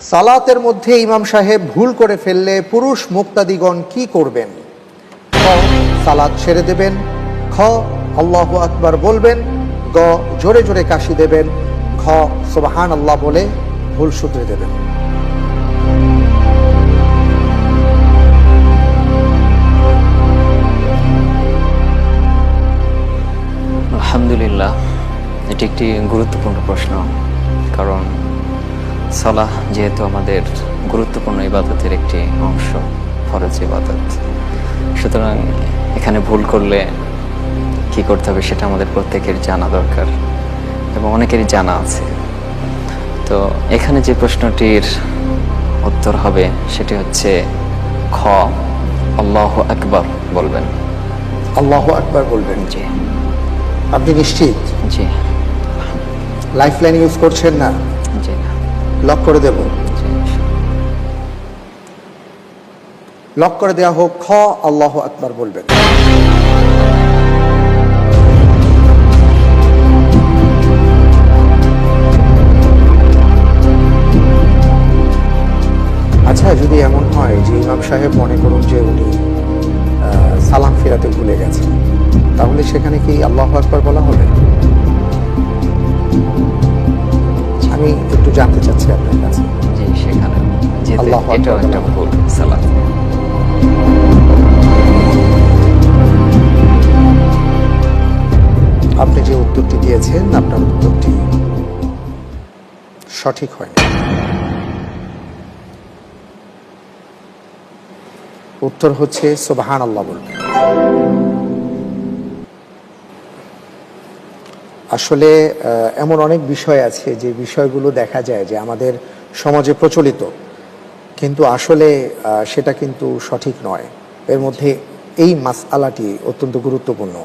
সালাতের মধ্যে ইমাম সাহেব ভুল করে ফেললে পুরুষ মুক্তাদিগণ কি করবেন? সালাত ছেড়ে দেবেন। খ, আল্লাহ আকবার বলবেন। গ, জোরে জোরে কাশি দেবেন। খ সুবাহান আল্লাহ বলে ভুল শুধরে দেবেন। আলহামদুলিল্লাহ, এটি একটি গুরুত্বপূর্ণ প্রশ্ন, কারণ সলাহ যেহেতু আমাদের গুরুত্বপূর্ণ ইবাদতের একটি অংশ ফরজ ইবাদত। সুতরাং এখানে ভুল করলে কি করতে হবে সেটা আমাদের প্রত্যেকের জানা দরকার এবং অনেকেরই জানা আছে। তো এখানে যে প্রশ্নটির উত্তর হবে সেটি হচ্ছে খ আল্লাহ আকবর বলবেন। আল্লাহ আকবার বলবেন। জি। আপনি নিশ্চিত? জি। লাইফ লাইন ইউজ করছেন না? লক করে দেব। লক করে দেওয়া হোক, খ, আল্লাহ আকবার বলবেন। আচ্ছা যদি এমন হয় যে ইমাম সাহেব মনে করুন যে উনি সালাম ফেরাতে ভুলে গেছেন, তাহলে সেখানে কি আল্লাহ আকবার বলা হবে? আমি একটু জানতে চাচ্ছি আপনার কাছে। জি সেখানে যেতে আল্লাহু একটা ভুল সালাত। আপনি যে উত্তরটি দিয়েছেন আপনার উত্তরটি সঠিক হয়নি। উত্তর হচ্ছে সোবাহান আল্লাহ বলবেন আসলে এমন অনেক বিষয় আছে যে বিষয়গুলো দেখা যায় যে আমাদের সমাজে প্রচলিত। কিন্তু আসলে সেটা কিন্তু সঠিক নয়। এর মধ্যে এই মাস আলাটি অত্যন্ত গুরুত্বপূর্ণ।